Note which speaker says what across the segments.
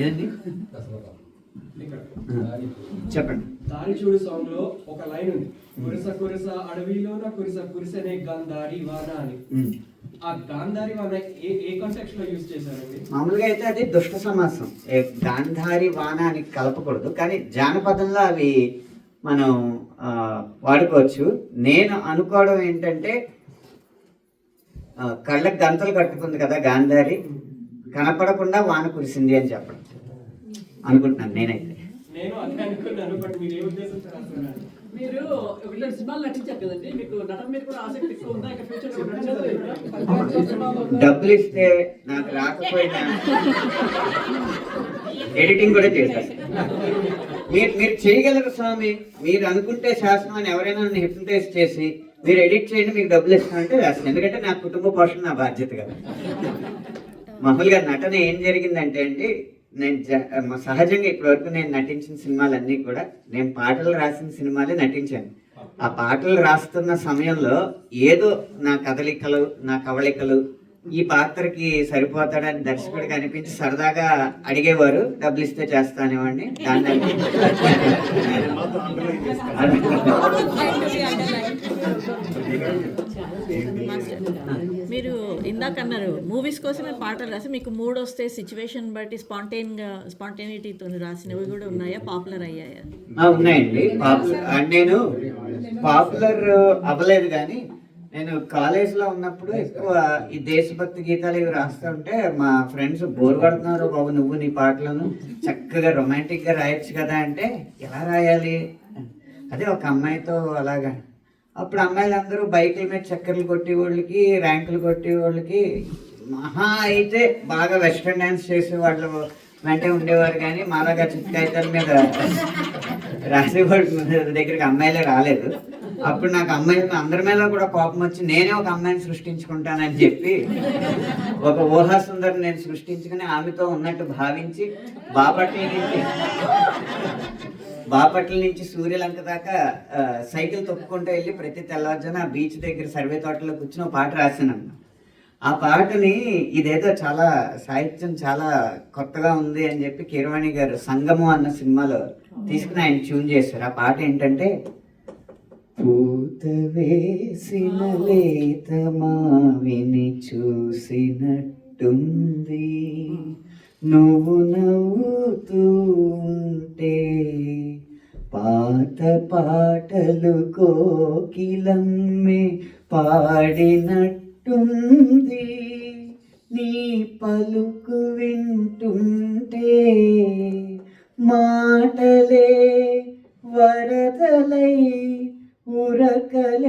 Speaker 1: ఏదండి? చెప్పండి
Speaker 2: దారి చూడు సాంగ్లో ఒక లైన్ ఉంది. కురిస కురిస అడవిలోన కురిస కురిసనే గాంధారి వాన అని. ఆ గాంధారి వాన ఏ ఏ కాంటెక్స్ట్లో యూజ్ చేశారండి?
Speaker 1: మామూలుగా అయితే అది దుష్ట సమాసం. గాంధారి వాన అని కలపకూడదు కానీ జానపదంలో అవి మనం వాడుకోవచ్చు. నేను అనుకోవడం ఏంటంటే కళ్ళకి గంతలు కట్టుకుంది కదా గాంధారి. కనపడకుండా వాన కురిసింది అని చెప్పడం. అనుకుంటున్నాను నేనైతే.
Speaker 2: నేను అదే అనుకున్నాను బట్ మీరు ఏ ఉద్దేశంతో రాస్తున్నారు
Speaker 3: మీరు ఒకటి సినిమాలు నటించారు కదండి మీకు నటన మీద కూడా ఆసక్తి ఎక్కువ ఉందా? ఇంకా ఫ్యూచర్లో నటించారు
Speaker 1: డబ్బులు ఇస్తే నాకు రాకపోయినా ఎడిటింగ్ కూడా చేశాను. మీరు మీరు చేయగలరు స్వామి. మీరు అనుకుంటే శాసనం అని ఎవరైనా నన్ను హిప్నటైజ్ చేసి మీరు ఎడిట్ చేయండి మీకు డబ్బులు ఇస్తానంటే వేస్తాను. ఎందుకంటే నా కుటుంబ పోషణ నా బాధ్యత కదా. మామూలుగా నటన ఏం జరిగిందంటే అండి నేను సహజంగా ఇప్పటివరకు నేను నటించిన సినిమాలన్నీ కూడా నేను పాటలు రాసిన సినిమాలే నటించాను. ఆ పాటలు రాస్తున్న సమయంలో ఏదో నా కదలికలు నా కవళికలు ఈ పాత్రకి సరిపోతాడని దర్శకుడికి అనిపించి సరదాగా అడిగేవారు డబ్బులు ఇస్తే చేస్తానేవాడిని దాన్ని
Speaker 4: ఇందాక అన్నారు మూవీస్ కోసమే పాటలు రాసి మీకు మూడ్ వస్తే సిచ్యువేషన్ బట్టి స్పాంటైన్గా స్పాంటైనిటీతో రాసినవి కూడా ఉన్నాయా? పాపులర్ అయ్యాయా?
Speaker 1: ఉన్నాయండి. పాపులర్ నేను పాపులర్ అవ్వలేదు కానీ నేను కాలేజ్లో ఉన్నప్పుడు ఎక్కువ ఈ దేశభక్తి గీతాలు ఇవి రాస్తూ ఉంటే మా ఫ్రెండ్స్ బోర్ పడుతున్నారు బాబు నువ్వు నీ పాటలను చక్కగా రొమాంటిక్గా రాయొచ్చు కదా అంటే ఎలా రాయాలి? అదే ఒక అమ్మాయితో అలాగా అప్పుడు అమ్మాయిలందరూ బైకుల మీద చక్కర్లు కొట్టే వాళ్ళకి ర్యాంకులు కొట్టే వాళ్ళకి మహా అయితే బాగా వెస్ట్రన్ డ్యాన్స్ చేసే వాళ్ళు వెంటే ఉండేవారు కానీ మాలాగా చిత్కాయితల మీద రాసేవాడు దగ్గరికి అమ్మాయిలే రాలేదు. అప్పుడు నాకు అమ్మాయి అందరి మీద కూడా కోపం వచ్చి నేనే ఒక అమ్మాయిని సృష్టించుకుంటానని చెప్పి ఒక ఊహా సుందరం నేను సృష్టించుకుని ఆమెతో ఉన్నట్టు భావించి బాపట్ల నుంచి బాపట్ల నుంచి సూర్యలంక దాకా సైకిల్ తొక్కుకుంటూ వెళ్ళి ప్రతి తెల్లవారుజాన ఆ బీచ్ దగ్గర సర్వే తోటలో కూర్చుని ఒక పాట రాశాను ఆ పాటని ఇదేదో చాలా సాహిత్యం చాలా కొత్తగా ఉంది అని చెప్పి కీరవాణి గారు సంగమం అన్న సినిమాలో తీసుకుని ఆయన ట్యూన్ చేశారు. ఆ పాట ఏంటంటే పూత వేసిన లేత మావిని చూసినట్టుంది. నువ్వు నవ్వుతూ ఉంటే పాత పాటలు కోకిలమ్మే పాడినట్టుంది. నీ పలుకు వింటుంటే మాటలే వరదలై ఉరకలేస్తున్నవి.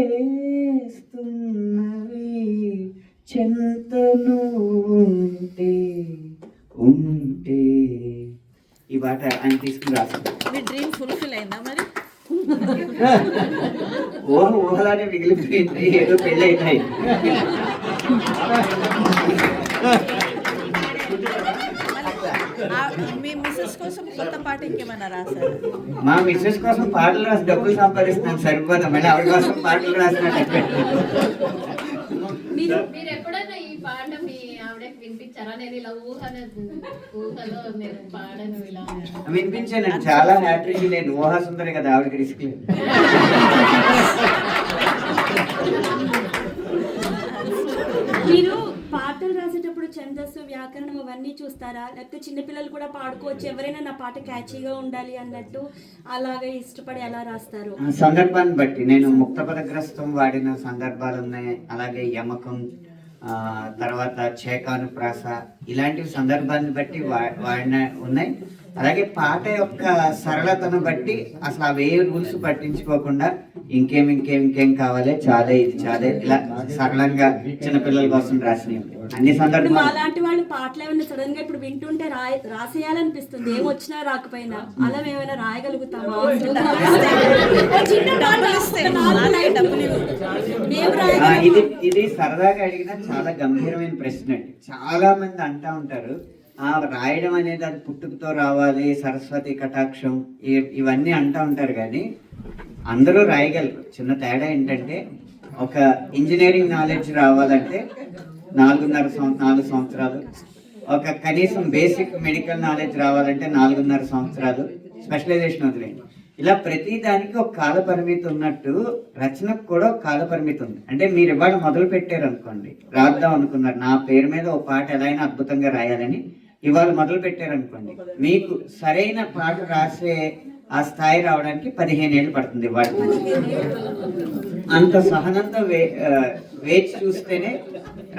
Speaker 1: చింతను ఉంటే ఉంటే ఈ పాట ఆయన తీసుకుని రాస్తాడు
Speaker 4: మీ డ్రీమ్ ఫుల్ఫిల్ అయిందా మరి
Speaker 1: ఊహ ఊహలానే మిగిలిపోయింది ఏదో పెళ్ళి అయినాయి
Speaker 4: ఆ, మీ మిస్సెస్ కోసం కొత్త పాట ఇంకేమైనా రాశారా
Speaker 1: మా మిస్సెస్ కోసం పాటలు రాసి డబ్బులు సంపాదిస్తున్నాను సరిపోదా మళ్ళీ ఆవిడ కోసం పాటలు రాసినట్టు
Speaker 5: మీరు మీరు ఎప్పుడైనా ఈ పాట మీ ఆవిడకి వినిపించారా? నేను ఇలా ఊహన ఊహలో నేను పాడను ఇలా.
Speaker 1: వినిపించాను. చాలా హ్యాపీ నేను ఊహా సుందరి కదా ఆవిడకి రిస్క్ లేదు.
Speaker 6: మీరు పాటలు రాసేటప్పుడు ఛందస్సు వ్యాకరణం అవన్నీ చూస్తారా? లేకపోతే చిన్నపిల్లలు కూడా పాడుకోవచ్చు. ఎవరైనా నా పాట క్యాచీగా ఉండాలి అన్నట్టు అలాగే ఇష్టపడి ఎలా రాస్తారు?
Speaker 1: ఆ సందర్భాన్ని బట్టి నేను ముక్త పదగ్రస్తం వాడిన సందర్భాలు ఉన్నాయి అలాగే యమకం తర్వాత చేకాను ప్రాస ఇలాంటి సందర్భాన్ని బట్టి వా- వాడిన ఉన్నాయి. అలాగే పాట యొక్క సరళతను బట్టి అసలు అవే రూల్స్ పట్టించుకోకుండా ఇంకేం ఇంకేం ఇంకేం కావాలి చాలే ఇది చాలే ఇలా సరళంగా చిన్నపిల్లల కోసం రాసినవి. అన్ని సందర్భాలు.
Speaker 6: మా లాంటి వాళ్ళు పాటలు ఏమైనా సడన్గా ఇప్పుడు వింటుంటే రాయ రాసేయాలనిపిస్తుంది. ఏం వచ్చినా రాకపోయినా. అలా ఏమైనా రాయగలుగుతామా?
Speaker 1: ఇది ఇది సరదాగా అడిగిన చాలా గంభీరమైన ప్రశ్న. అండి చాలా మంది అంటా ఉంటారు రాయడం అనేది అది పుట్టుకతో రావాలి సరస్వతి కటాక్షం ఇవన్నీ అంటూ ఉంటారు కానీ అందరూ రాయగలరు. చిన్న తేడా ఏంటంటే ఒక ఇంజనీరింగ్ నాలెడ్జ్ రావాలంటే నాలుగున్నర నాలుగు సంవత్సరాలు. ఒక కనీసం బేసిక్ మెడికల్ నాలెడ్జ్ రావాలంటే నాలుగున్నర సంవత్సరాలు. స్పెషలైజేషన్ వదిలేండి ఇలా ప్రతి దానికి ఒక కాల పరిమితి ఉన్నట్టు రచనకు కూడా ఒక కాల పరిమితి ఉంది. అంటే మీరు ఇవాళ మొదలు పెట్టారు అనుకోండి రాద్దాం అనుకున్నారు నా పేరు మీద ఒక పాట ఎలా అయినా అద్భుతంగా రాయాలని ఇవాళ మొదలు పెట్టారు అనుకోండి మీకు సరైన పాట రాసే ఆ స్థాయి రావడానికి పదిహేను ఏళ్ళు పడుతుంది వాటి అంత సహనంతో వే వేచి చూస్తేనే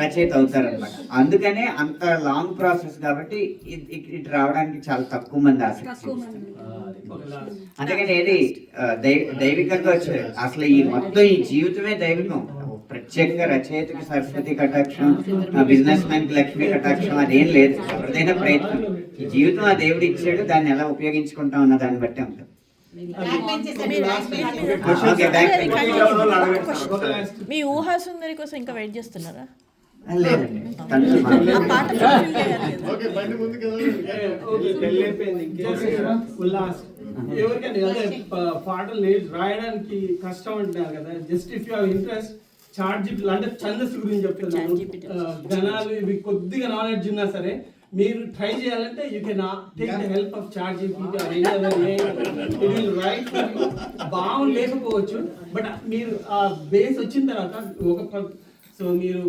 Speaker 1: రచయిత అవుతారనమాట అందుకనే అంత లాంగ్ ప్రాసెస్ కాబట్టి ఇటు రావడానికి చాలా తక్కువ మంది ఆసక్తి అందుకని ఏది దైవికంగా వచ్చేది. అసలు ఈ మొత్తం ఈ జీవితమే దైవికం ప్రత్యేకంగా రచయితకి సరస్వతి కటాక్షం బిజినెస్ మ్యాన్కి లక్ష్మీ కటాక్షం అదేం లేదు. ఎవరిదైనా ప్రయత్నం. ఈ జీవితం ఆ దేవుడు ఇచ్చాడు దాన్ని ఎలా ఉపయోగించుకుంటాం అన్న దాన్ని బట్టి ఉంటుంది
Speaker 4: మీ ఊహా సుందరి కోసం ఇంకా వెయిట్ చేస్తున్నారా?
Speaker 1: లేదండి.
Speaker 7: ఎవరికైనా పాటలు రాయడానికి కష్టం అంటున్నారు కదా. Just if you have interest chat GP అంటే ఛందస్సు గురించి చెప్తున్నాను గణాలు ఇవి కొద్దిగా నాలెడ్జ్ ఉన్నా సరే మీరు ట్రై చేయాలంటే you can take the help of chat GPT it will write బాగు లేకపోవచ్చు బట్ మీరు ఆ బేస్ వచ్చిన తర్వాత ఒక సో మీరు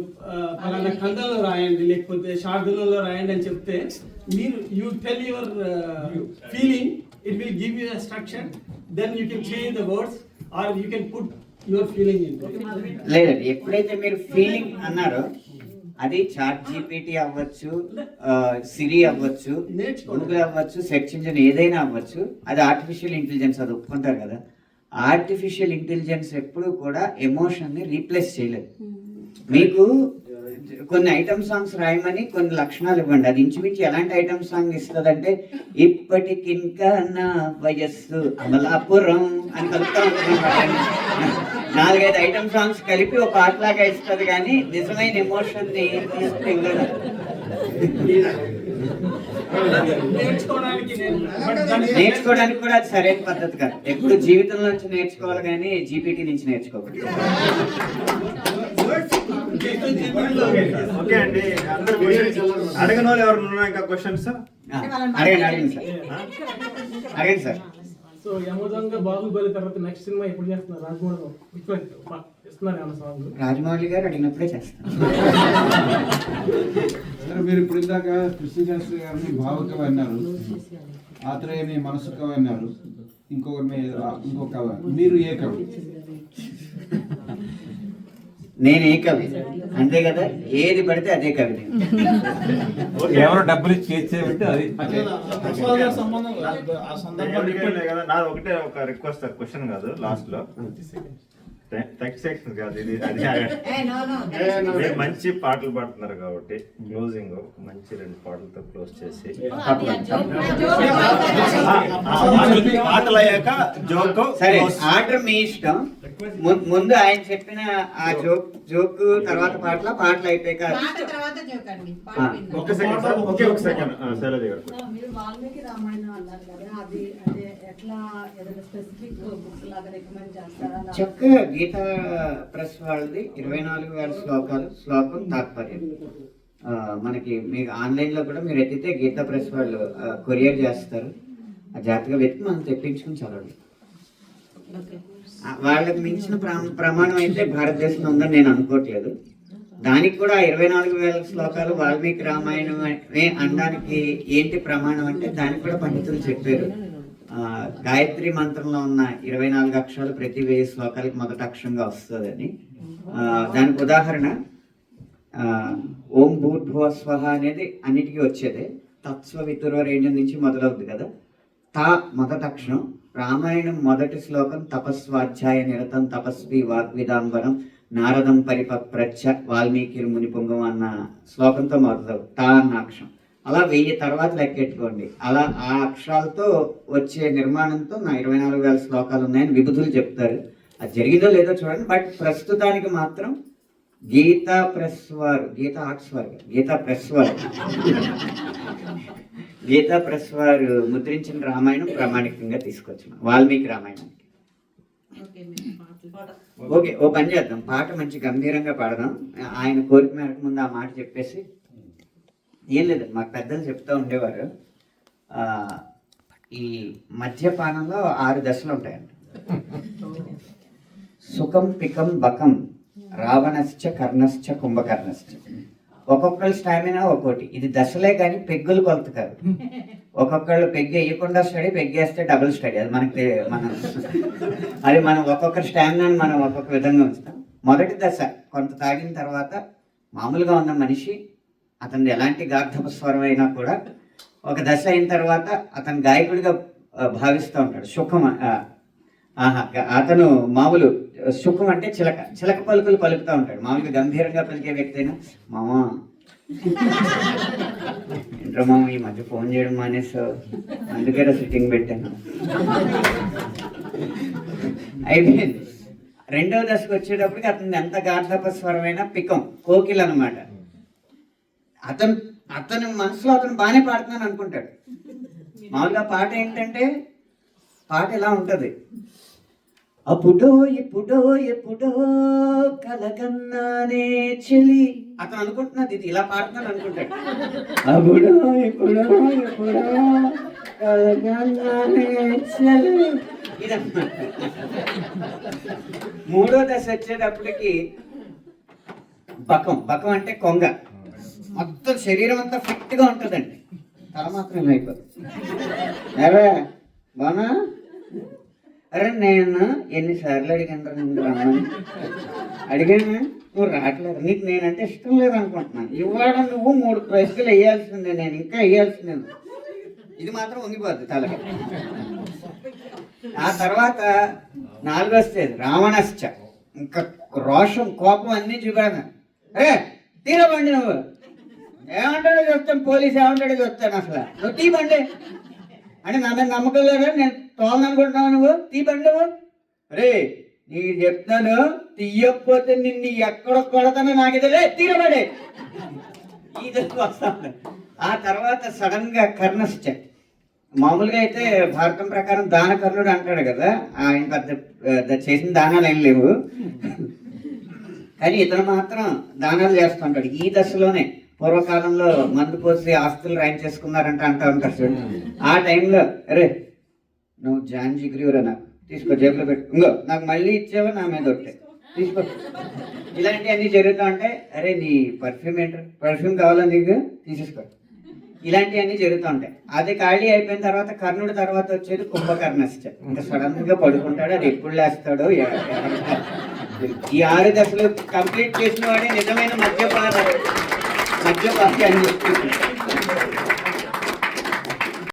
Speaker 7: ఫలానా కందంలో రాయండి లేకపోతే శార్దులలో రాయండి అని చెప్తే మీరు you tell your feeling it will give you structure then you can change the words or you can put
Speaker 1: లేదండి ఎప్పుడైతే మీరు ఫీలింగ్ అన్నారో అది చాట్ జీపీటీ అవ్వచ్చు సిరి అవ్వచ్చు. గూగుల్ అవ్వచ్చు సెర్చ్ ఇంజిన్ ఏదైనా అవ్వచ్చు అది ఆర్టిఫిషియల్ ఇంటెలిజెన్స్ అది ఒప్పుకుంటారు కదా. ఆర్టిఫిషియల్ ఇంటెలిజెన్స్ ఎప్పుడు కూడా ఎమోషన్ని రీప్లేస్ చేయలేదు. మీకు కొన్ని ఐటమ్ సాంగ్స్ రాయమని కొన్ని లక్షణాలు ఇవ్వండి. అది ఇంచుమించు ఎలాంటి ఐటమ్ సాంగ్ ఇస్తుందంటే ఇప్పటికింకా నా వయస్సు అమలాపురం అని కలుపుతా ఉంటుంది నాలుగైదు ఐటమ్ సాంగ్స్ కలిపి ఒక పాటలాగా ఇస్తుంది కానీ నిజమైన ఎమోషన్ని.
Speaker 7: నేర్చుకోవడానికి
Speaker 1: కూడా అది సరైన పద్ధతి కాదు. ఎప్పుడు జీవితంలో నుంచి నేర్చుకోవాలి కానీ జీపీటీ నుంచి నేర్చుకోకూడదు.
Speaker 8: ఓకే అండి. అందరు అడగని వాళ్ళు ఎవరు ఉన్నారు? ఇంకా క్వశ్చన్స్
Speaker 1: అడగండి అడగండి సార్. అడగండి సార్.
Speaker 7: సో యమదొంగ బాహుబలి తర్వాత నెక్స్ట్ సినిమా ఎప్పుడు చేస్తున్నారు? రాజమౌళి ఇస్తున్నారు ఏమన్నా సాంగ్
Speaker 1: రాజమౌళి గారు అడిగినప్పుడే చేస్తాను
Speaker 9: సరే మీరు ఇప్పుడు ఇందాక కృష్ణశాస్త్రి గారిని భావుకవి అన్నారు ఆత్రేయని మనసు కవి అన్నారు ఇంకొకరిని ఆ, ఇంకో కవి మీరు ఏ కవి?
Speaker 1: నేను ఏ కవి. అంతే కదా? ఏది పడితే అదే కవి.
Speaker 10: ఎవరో డబ్బులు ఇచ్చి చేసేవింటే అది.
Speaker 8: ఒకటే ఒక రిక్వెస్ట్ క్వశ్చన్ కాదు లాస్ట్లో. థర్టీ సెకండ్స్ కాదు ఇది అది మంచి పాటలు పాడుతున్నారు కాబట్టి క్లోజింగ్ మంచి రెండు పాటలతో క్లోజ్ చేసి పాటలు అయ్యాక జోక్
Speaker 1: సరే ఆర్డర్ మీ ఇష్టం. ముందు ఆయన చెప్పిన ఆ జోక్ జోక్ తర్వాత పాటల పాటలు అయిపోయాక ఆ,
Speaker 8: ఒక సెకండ్ సార్ ఒకే ఒక సెకండ్ శైలజ గారు.
Speaker 11: మీరు వాల్మీకి రామాయణం అన్నారు కదా అది
Speaker 1: చక్కగా గీతా ప్రెస్ వాళ్ళది ఇరవై నాలుగు వేల శ్లోకాలు శ్లోకం తాత్పర్యం. మనకి మీకు ఆన్లైన్లో కూడా మీరు ఎత్తితే గీతా ప్రెస్ వాళ్ళు కొరియర్ చేస్తారు. ఆ జాగ్రత్తగా వెతికి మనం తెప్పించుకుని చదవండి. వాళ్ళకి మించిన ప్రా- ప్రమాణం అయితే భారతదేశంలో ఉందని నేను అనుకోవట్లేదు. దానికి కూడా ఇరవై నాలుగు వేల శ్లోకాలు వాల్మీకి రామాయణం అనే అనడానికి ఏంటి ప్రమాణం అంటే దానికి కూడా పండితులు చెప్పారు. గాయత్రి మంత్రంలో ఉన్న ఇరవై నాలుగు అక్షరాలు ప్రతి వెయ్యి శ్లోకాలకి మొదట అక్షరంగా వస్తుందని. దానికి ఉదాహరణ ఓం భూర్భువ స్వహ అనేది అన్నిటికీ వచ్చేదే. తత్స్వ వితుర్వరేణ్యం నుంచి మొదలవుద్ది కదా. తా మొదటి అక్షరం రామాయణం మొదటి శ్లోకం తపస్వాధ్యాయ నిరతం తపస్వి వాగ్విదాంబరం నారదం పరిపప్రచ్చ వాల్మీకి మునిపుంగం అన్న శ్లోకంతో మొదలవు. తా అన్న అక్షరం. అలా వెయ్యి తర్వాత లెక్కెట్టుకోండి. అలా ఆ అక్షరాలతో వచ్చే నిర్మాణంతో నా ఇరవై నాలుగు వేల శ్లోకాలు ఉన్నాయని విభుధులు చెప్తారు. అది జరిగిందో లేదో చూడండి బట్ ప్రస్తుతానికి మాత్రం గీతా ప్రెస్ వారు గీతా ఆర్ట్స్ వారు గీతా ప్రెస్ వారు గీతా ప్రెస్ వారు ముద్రించిన రామాయణం ప్రామాణికంగా తీసుకొచ్చిన వాల్మీకి రామాయణం. ఓకే ఓ పని చేద్దాం పాట మంచి గంభీరంగా పాడదాం. ఆయన కోరిక మేరకు ముందు ఆ మాట చెప్పేసి ఏం లేదు మాకు పెద్దలు చెప్తూ ఉండేవారు. ఈ మద్యపానంలో ఆరు దశలు ఉంటాయండి. సుఖం పికం బకం రావణశ్చ కర్ణశ్చ కుంభకర్ణశ్చ. ఒక్కొక్కళ్ళ స్టామినా ఒక్కోటి. ఇది దశలే కానీ పెగ్గులు కొలత కాదు ఒక్కొక్కళ్ళు పెగ్గు వేయకుండా స్టడీ పెగ్గేస్తే డబుల్ స్టడీ. అది మనకి మనం అది మనం ఒక్కొక్కరి స్టామినాని మనం ఒక్కొక్క విధంగా ఉంచుతాం. మొదటి దశ కొంత తాగిన తర్వాత మామూలుగా ఉన్న మనిషి అతను ఎలాంటి గార్ధప స్వరం అయినా కూడా ఒక దశ అయిన తర్వాత అతను గాయకుడిగా భావిస్తూ ఉంటాడు. సుఖం ఆహా అతను మామూలు సుఖం అంటే చిలక చిలక పలుకులు పలుకుతూ ఉంటాడు. మామూలుగా గంభీరంగా పలికే వ్యక్తి అయినా మామా ఏంట్రా మామ ఈ మధ్య ఫోన్ చేయడం మానేసు అందుకే సిట్టింగ్ పెట్టాను. అయిపోయింది. రెండవ దశకు వచ్చేటప్పటికి అతను ఎంత గార్ధప స్వరమైన పికం కోకిల్ అనమాట అతను అతని మనసులో అతను బాగానే పాడుతున్నాను అనుకుంటాడు. మామూలుగా పాట ఏంటంటే పాట ఎలా ఉంటుంది? అప్పుడో ఎప్పుడో ఎప్పుడో కలగన్నానే చెలి. అతను అనుకుంటున్నది ఇది ఇలా పాడుతున్నాను అనుకుంటాడు. అప్పుడో ఎప్పుడో ఎప్పుడో కలగన్నానే చెలి. ఇదన్నమాట. మూడో దశ వచ్చేటప్పటికి బకం బకం అంటే కొంగ. మొత్తం శరీరం అంతా ఫిట్గా ఉంటుందండి. తల మాత్రం అయిపోతుంది అరే బానా అరే నేను ఎన్నిసార్లు అడిగాను నిన్ను రమ్మని. అడిగాను నువ్వు రావట్లేదు. నీకు నేనంటే ఇష్టం లేదు అనుకుంటున్నాను ఇవాళ నువ్వు మూడు ప్రశ్నలు వేయాల్సిందే నేను ఇంకా వేయాల్సిందే. ఇది మాత్రం ఉంగిపోద్ది తలకి. ఆ తర్వాత నాలుగో స్టేజ్ రావణశ్చ. ఇంకా రోషం కోపం అన్ని చూపెడతాను. అరే తీరబండి నువ్వు? ఏమంటాడో చెప్తాను పోలీస్ ఏమంటాడో చెప్తాను అసలు. నువ్వు తీబండి అంటే నా మీద నమ్మకం లేదా? నేను తోలనుకుంటున్నావు నువ్వు? తీబండి నువ్వు. అరే నీకు చెప్తాను తీయకపోతే నిన్ను ఎక్కడ కొడతానో నాకు ఇదే తీరబడే. ఈ దశకు వస్తాను ఆ తర్వాత సడన్గా కర్ణశ్చ మామూలుగా అయితే భారతం ప్రకారం దాన కర్ణుడు అంటాడు కదా. ఆయన పెద్ద పెద్ద చేసిన దానాలు ఏం లేవు. కానీ ఇతను మాత్రం దానాలు చేస్తుంటాడు ఈ దశలోనే. పూర్వకాలంలో మందు పోసి ఆస్తులు రైన్ చేసుకున్నారంట అంటా ఉంటారు చూడు ఆ టైంలో అరే నువ్వు జాన్ జిగ్రీవరా నాకు తీసుకో జేబులో పెట్టు ఇంకో నాకు మళ్ళీ ఇచ్చావా నా మీద ఒట్టే తీసుకో ఇలాంటివన్నీ జరుగుతూ ఉంటే అరే నీ పర్ఫ్యూమ్ ఏంటి పర్ఫ్యూమ్ కావాలా నీకు తీసేసుకో ఇలాంటివన్నీ జరుగుతూ ఉంటాయి అది ఖాళీ అయిపోయిన తర్వాత కర్ణుడి తర్వాత వచ్చేది కుంభకర్ణశ్చ ఇంకా సడన్గా పడుకుంటాడు అది ఎప్పుడు లేస్తాడో ఈ ఆరు దశలు కంప్లీట్ చేసిన వాడే నిజమైన మద్యపాన మద్యపాని అని చెప్తుంది